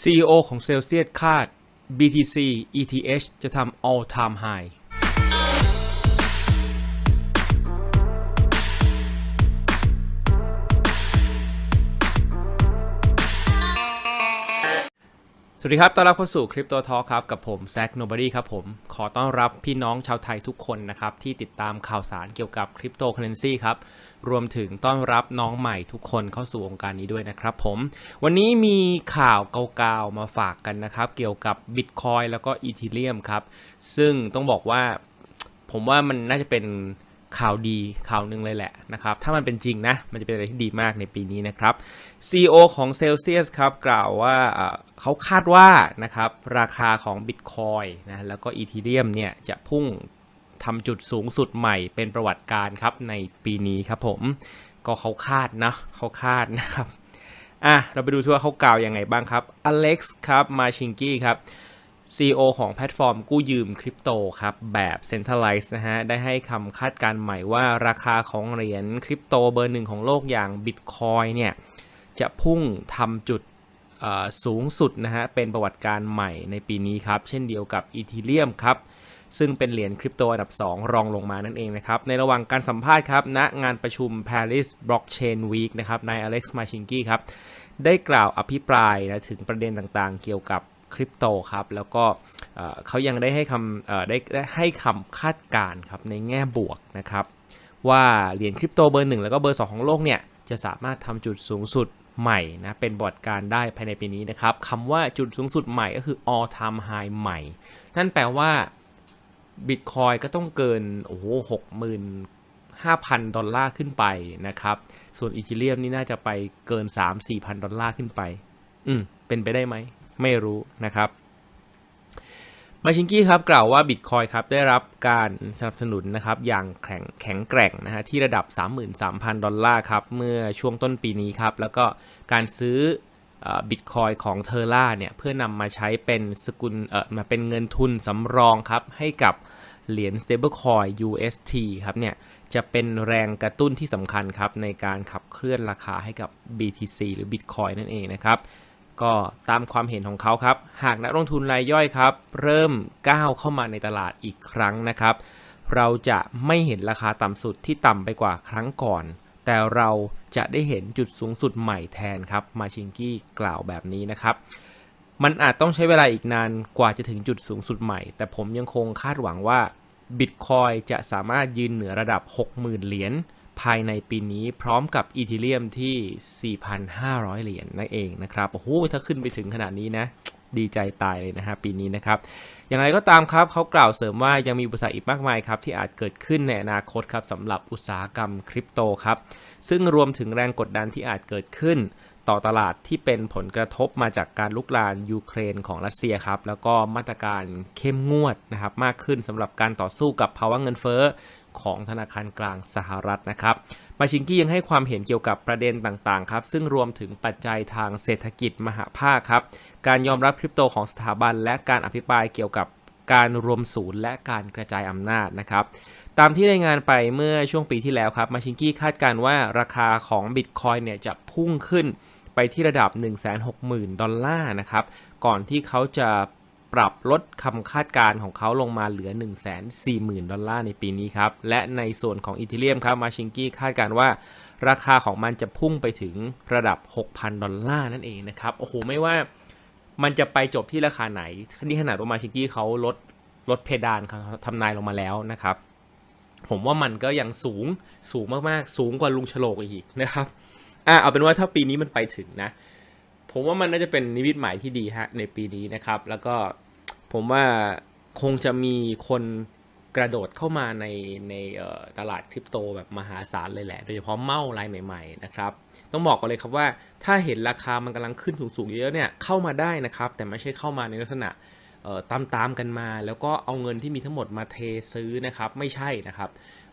CEO ของเซลเซียสคาด BTC ETH จะทำ all time high วัสดีครับ ต้อนรับเข้าสู่คริปโตทอ k ครับ กับผมแซ k โนบ o ดี้ครับผม ขอต้อนรับพี่น้องชาวไทยทุกคนนะครับ ที่ติดตามข่าวสารเกี่ยวกับคริปโตเคอเรนซีครับ รวมถึงต้อนรับน้องใหม่ทุกคนเข้าสู่วงการนี้ด้วยนะครับผม วันนี้มีข่าวเก่าๆมาฝากกันนะครับ เกี่ยวกับ Bitcoin แล้วก็ Ethereum ครับ ซึ่งต้องบอกว่า ผมว่ามันน่าจะเป็น ข่าวดีข่าวหนึ่งเลยแหละนะครับ ถ้ามันเป็นจริงนะ มันจะเป็นอะไรที่ดีมากในปีนี้นะครับ CEO ของ Celsius ครับ กล่าวว่าเขาคาดว่านะครับ ราคาของ Bitcoin นะแล้วก็ Ethereum เนี่ยจะพุ่งทำจุดสูงสุดใหม่เป็นประวัติการครับในปีนี้ครับผม ก็เขาคาดนะเขาคาดนะครับอะเราไปดูว่าเขากล่าวยังไงบ้างครับ Alex ครับมาชิงกี้ครับ CEO ของแพลตฟอร์มกู้ยืมคริปโตครับ แบบ Centralized นะฮะ ได้ให้คำคาดการณ์ใหม่ว่าราคาของเหรียญคริปโตเบอร์หนึ่งของโลกอย่าง Bitcoin เนี่ย จะพุ่งทำจุดสูงสุดนะฮะ เป็นประวัติการใหม่ในปีนี้ครับ เช่นเดียวกับ Ethereum ครับ ซึ่งเป็นเหรียญคริปโตอันดับ 2 รองลงมานั่นเองนะครับ ในระหว่างการสัมภาษณ์ครับณงานประชุม Paris Blockchain Week นะครับนายอเล็กซ์มาชิงกี้ครับได้กล่าวอภิปรายนะถึงประเด็นต่างๆ เกี่ยวกับ คริปโตครับ แล้วก็เขายังได้ให้คำได้ได้ให้คำคาดการณ์ครับในแง่บวกนะครับ ว่าเหรียญคริปโตเบอร์หนึ่งแล้วก็เบอร์ 2 ของโลกเนี่ย จะสามารถทำจุดสูงสุดใหม่นะเป็นบอดการได้ภายในปีนี้นะครับคำว่าจุดสูงสุดใหม่ก็คือ all time high ใหม่ นั่นแปลว่า Bitcoin ก็ต้องเกินโอ้โหหกหมื่นห้าพันดอลลาร์ขึ้นไปนะครับ ส่วนอีเทเรียมนี่น่าจะไปเกิน3 4พันดอลลาร์ขึ้นไป อืม เป็นไปได้ไหม ไม่รู้นะครับมาชิงกี้ครับกล่าวว่า Bitcoin ครับได้รับการสนับสนุนนะครับอย่างแข็งแข็งแกร่งนะฮะที่ระดับ 33,000 ดอลลาร์ครับเมื่อช่วงต้นปีนี้ครับแล้วก็การซื้อบิตคอยของเทอร่าเนี่ยเพื่อนำมาใช้เป็นสกุลเอ่อมาเป็นเงินทุนสำรองครับให้กับเหรียญ stablecoin UST ครับเนี่ยจะเป็นแรงกระตุ้นที่สำคัญครับในการขับเคลื่อนราคาให้กับ BTC หรือ Bitcoin นั่นเองนะครับ ก็ตามความเห็นของเขาครับ หากนักลงทุนรายย่อยครับ เริ่มก้าวเข้ามาในตลาดอีกครั้งนะครับ เราจะไม่เห็นราคาต่ำสุดที่ต่ำไปกว่าครั้งก่อน แต่เราจะได้เห็นจุดสูงสุดใหม่แทนครับ มาชิงกี้กล่าวแบบนี้นะครับ มันอาจต้องใช้เวลาอีกนานกว่าจะถึงจุดสูงสุดใหม่ แต่ผมยังคงคาดหวังว่า Bitcoin จะสามารถยืนเหนือระดับ 60,000 เหรียญ ภายในปีนี้พร้อมกับอีเทเรียมที่ 4,500 เหรียญนั่นเองนะครับโอ้โหถ้าขึ้นไปถึงขนาดนี้นะ ดีใจตายเลยนะฮะปีนี้นะครับ อย่างไรก็ตามครับเขากล่าวเสริมว่ายังมีอุปสรรคอีกมากมายครับ ที่อาจเกิดขึ้นในอนาคตครับสำหรับอุตสาหกรรมคริปโตครับ ซึ่งรวมถึงแรงกดดันที่อาจเกิดขึ้นต่อตลาดที่เป็นผลกระทบมาจากการลุกลามยูเครนของรัสเซียครับ แล้วก็มาตรการเข้มงวดนะครับมากขึ้นสำหรับการต่อสู้กับภาวะเงินเฟ้อ ของธนาคารกลางสหรัฐนะครับมาชิงกี้ยังให้ความเห็นเกี่ยวกับประเด็นต่างๆครับซึ่งรวมถึงปัจจัยทางเศรษฐกิจมหาภาคครับการยอมรับคริปโตของสถาบัน และการอภิปรายเกี่ยวกับการรวมศูนย์และการกระจายอำนาจนะครับตามที่รายงานไปเมื่อช่วงปีที่แล้วครับมาชิงกี้คาดการณ์ว่าราคาของ Bitcoin เนี่ยจะพุ่งขึ้นไปที่ระดับ 160,000 ดอลลาร์นะครับ ก่อนที่เขาจะ ปรับลดคำคาดการณ์ของเขาลงมาเหลือ 140,000 ดอลลาร์ในปีนี้ครับ และในส่วนของอีเทเรียมครับมาชิงกี้คาดการณ์ว่า ราคาของมันจะพุ่งไปถึงระดับ 6,000 ดอลลาร์นั่นเองนะครับ โอ้โห ไม่ว่ามันจะไปจบที่ราคาไหน นี่ขนาดว่ามาชิงกี้เขาลดลดเพดานเขาทำนายลงมาแล้วนะครับ ผมว่ามันก็ยังสูงสูงมากๆ สูงกว่าลุงฉลกอีกนะครับอะเอาเป็นว่าถ้าปีนี้มันไปถึงนะ ผมว่ามันน่าจะเป็นนิมิตหมายที่ดีฮะในปีนี้นะครับ แล้วก็ ผมว่าคงจะมีคนกระโดดเข้ามาในในตลาดคริปโตแบบมหาศาลเลยแหละ โดยเฉพาะเม้ารายใหม่ๆนะครับ ต้องบอกกันเลยครับว่าถ้าเห็นราคามันกำลังขึ้นสูงๆเยอะเนี่ยเข้ามาได้นะครับ แต่ไม่ใช่เข้ามาในลักษณะตามตามๆกันมา แล้วก็เอาเงินที่มีทั้งหมดมาเทซื้อนะครับ ไม่ใช่นะครับ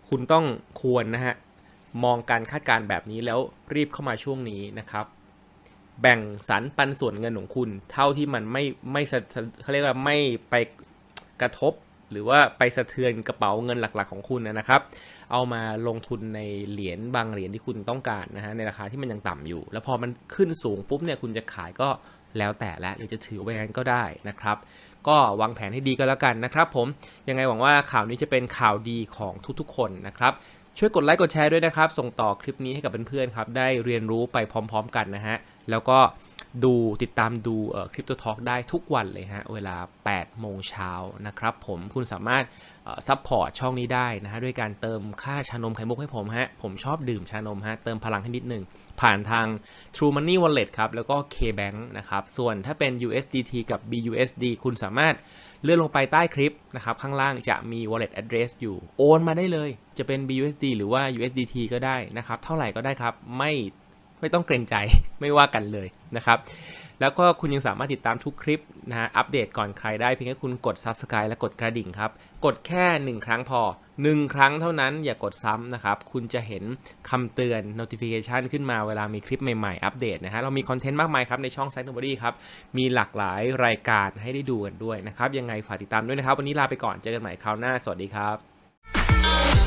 คุณต้องควรนะฮะมองการคาดการณ์แบบนี้แล้วรีบเข้ามาช่วงนี้นะครับ แบ่งสรรปันส่วนเงินของคุณ เท่าที่มันไม่ไม่เขาเรียกว่าไม่ไปกระทบ หรือว่าไปสะเทือนกระเป๋าเงินหลักๆของคุณนะครับ เอามาลงทุนในเหรียญบางเหรียญที่คุณต้องการนะฮะในราคาที่มันยังต่ำอยู่ แล้วพอมันขึ้นสูงปุ๊บเนี่ยคุณจะขายก็แล้วแต่ละหรือจะถือไว้งั้นก็ได้นะครับ ก็วางแผนให้ดีก็แล้วกันนะครับ ผมยังไงหวังว่าข่าวนี้จะเป็นข่าวดีของทุกๆ คนนะครับช่วยกดไลค์กดแชร์ด้วยนะครับ ส่งต่อคลิปนี้ให้กับเพื่อนๆครับ ได้เรียนรู้ไปพร้อม ๆ กันนะฮะ แล้วก็ดูติดตามดูคลิปโตทอล์กได้ทุกวันเลยฮะ เวลา 8 โมงเช้านะครับผมคุณสามารถซัพพอร์ตช่องนี้ได้นะฮะ ด้วยการเติมค่าชานมไข่มุกให้ผมฮะ ผมชอบดื่มชานมฮะ เติมพลังให้นิดหนึ่งผ่านทาง True Money Wallet ครับ แล้วก็ KBank นะครับ ส่วนถ้าเป็น USDT กับ BUSD คุณสามารถเลื่อนลงไปใต้คลิปนะครับ ข้างล่างจะมี wallet address อยู่ โอนมาได้เลย จะเป็น BUSD หรือว่า USDT ก็ได้นะครับ เท่าไหร่ก็ได้ครับ ไม่ ไม่ต้องเกรงใจไม่ว่ากันเลยนะครับ แล้วก็คุณยังสามารถติดตามทุกคลิปนะฮะอัปเดตก่อนใครได้เพียงแค่คุณกด Subscribe และกดกระดิ่งครับ กดแค่ 1 ครั้งพอ 1 ครั้งเท่านั้นอย่ากดซ้ำนะครับ คุณจะเห็นคำเตือน notification ขึ้นมาเวลามีคลิปใหม่ๆ อัปเดตนะฮะเรามีคอนเทนต์มากมายครับในช่อง s i g n o b o d y ครับมีหลากหลายรายการให้ได้ดูกันด้วยนะครับยังไงฝากติดตามด้วยนะครับ วันนี้ลาไปก่อนเจอกันใหม่คราวหน้าสวัสดีครับ